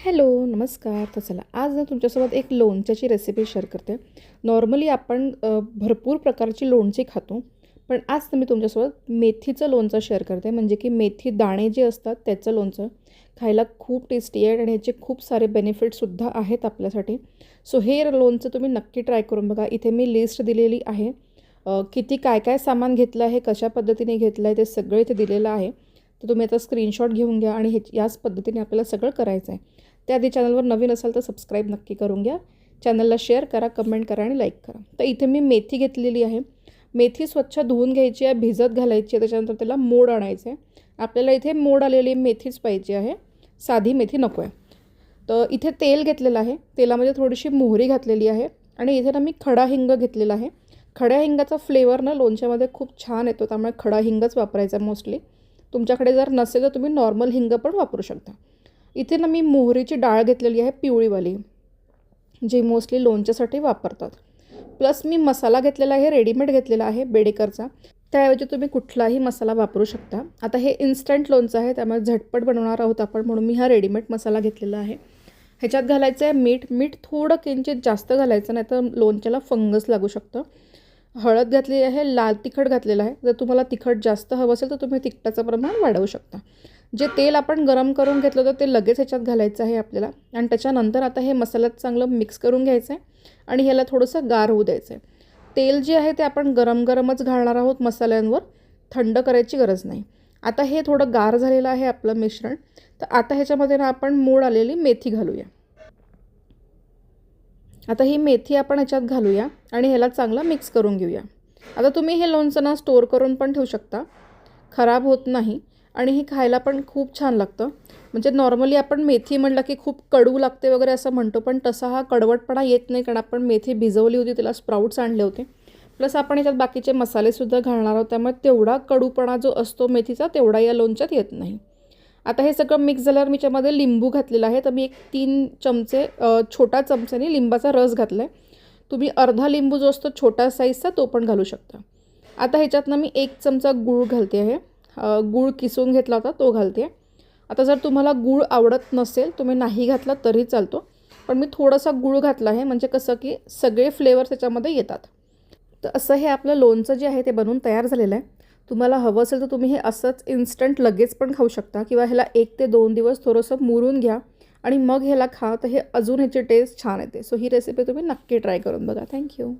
Hello नमस्कार. तर चला आज ना तुमच्यासोबत एक लोणच्याची रेसिपी शेअर करते. नॉर्मली आपण भरपूर प्रकारची लोणची खातो पण आज ना मी तुमच्यासोबत मेथीचं लोणचं शेअर करते. म्हणजे की मेथी दाणे जे असतात त्याचं लोणचं खायला खूप टेस्टी आहे आणि याचे खूप सारे बेनिफिटसुद्धा आहेत आपल्यासाठी. सो हे लोणचं तुम्ही नक्की ट्राय करून बघा. इथे मी लिस्ट दिलेली आहे. किती काय काय सामान घेतलं आहे कशा पद्धतीने घेतलं आहे ते सगळं इथे दिलेलं आहे. तर तुम्ही आता स्क्रीनशॉट घेऊन घ्या आणि हे याच पद्धतीने आपल्याला सगळं करायचं आहे त्याआधी चॅनलवर नवीन असाल तर सबस्क्राईब नक्की करून घ्या. चॅनलला शेअर करा कमेंट करा आणि लाईक करा. तर इथे मी मेथी घेतलेली आहे. मेथी स्वच्छ धुवून घ्यायची आहे भिजत घालायची आहे त्याच्यानंतर त्याला मोड आणायचं आहे. आपल्याला इथे मोड आलेली मेथीच पाहिजे आहे. साधी मेथी नको आहे तर इथे तेल घेतलेलं आहे. तेलामध्ये थोडीशी मोहरी घातलेली आहे आणि इथे ना मी खडा हिंग घेतलेला आहे. खड्या हिंगाचा फ्लेवर ना लोणच्यामध्ये खूप छान येतो त्यामुळे खडा हिंगच वापरायचा मोस्टली तुमच्याकडे जर नसेल तर तुम्ही नॉर्मल हिंग पण वापरू शकता. इथे ना मी मोहरीची डाळ घेतलेली आहे पिवळीवाली जी मोस्टली लोणच्यासाठी वापरतात. प्लस मी मसाला घेतलेला आहे रेडीमेड घेतलेला आहे बेडेकरचा. त्याऐवजी तुम्ही कुठलाही मसाला वापरू शकता. आता हे इन्स्टंट लोणचं आहे त्यामुळे झटपट बनवणार आहोत आपण म्हणून मी हा रेडीमेड मसाला घेतलेला आहे. ह्याच्यात घालायचं आहे मीठ. मीठ थोडं किंचित जास्त घालायचं नाही तर लोणच्याला फंगस लागू शकतं. हळद घातलेली आहे लाल तिखट घातलेलं आहे. जर तुम्हाला तिखट जास्त हवं असेल तर तुम्ही तिखटाचं प्रमाण वाढवू शकता. जे तेल आपण गरम करून घेतलं होतं ते लगेच ह्याच्यात घालायचं आहे आपल्याला. आणि त्याच्यानंतर आता हे मसाल्यात चांगलं मिक्स करून घ्यायचं आहे आणि ह्याला थोडंसं गार होऊ द्यायचं आहे. तेल जे आहे ते आपण गरम गरमच घालणार आहोत मसाल्यांवर. थंड करायची गरज नाही. आता हे थोडं गार झालेलं आहे आपलं मिश्रण. तर आता ह्याच्यामध्ये ना आपण मूळ आलेली मेथी घालूया. आता ही मेथी आपण ह्याच्यात घालूया आणि ह्याला चांगलं मिक्स करून घेऊया. आता तुम्ही हे लोणचं ना स्टोअर करून पण ठेवू शकता. खराब होत नाही आणि हे खायला पण खूप छान लागतं. म्हणजे नॉर्मली आपण मेथी म्हणलं की खूप कडू लागते वगैरे असं म्हणतो पण तसा हा कडवटपणा येत नाही कारण आपण मेथी भिजवली होती त्याला स्प्राऊट्स आणले होते. प्लस आपण याच्यात बाकीचे मसालेसुद्धा घालणार आहोत त्यामुळे तेवढा कडूपणा जो असतो मेथीचा तेवढा या लोणच्यात येत नाही. आता हे सगळं मिक्स झाल्यावर मी याच्यामध्ये लिंबू घातलेला आहे. तर मी एक तीन चमचे छोटा चमच्याने लिंबाचा रस घातला आहे तुम्ही अर्धा लिंबू जो असतो छोटा साईजचा तो पण घालू शकता. आता ह्याच्यातनं मी एक चमचा गूळ घालते आहे. गूळ किसून घेतला होता तो घालते. आता जर तुम्हाला गूळ आवडत नसेल तुम्ही नाही घातला तरी चालतो. पण मी थोडासा गूळ घातला आहे म्हणजे कसं की सगळे फ्लेवर त्याच्यामध्ये येतात. तर असं हे आपलं लोणचं जे आहे ते बनवून तयार झालेलं आहे. तुम्हाला हवं असेल तर तुम्ही हे असंच इन्स्टंट लगेच पण खाऊ शकता किंवा ह्याला एक ते दोन दिवस थोडंसं मुरून घ्या आणि मग ह्याला खा. तर हे अजून ह्याची टेस्ट छान येते. सो ही रेसिपी तुम्ही नक्की ट्राय करून बघा. थँक्यू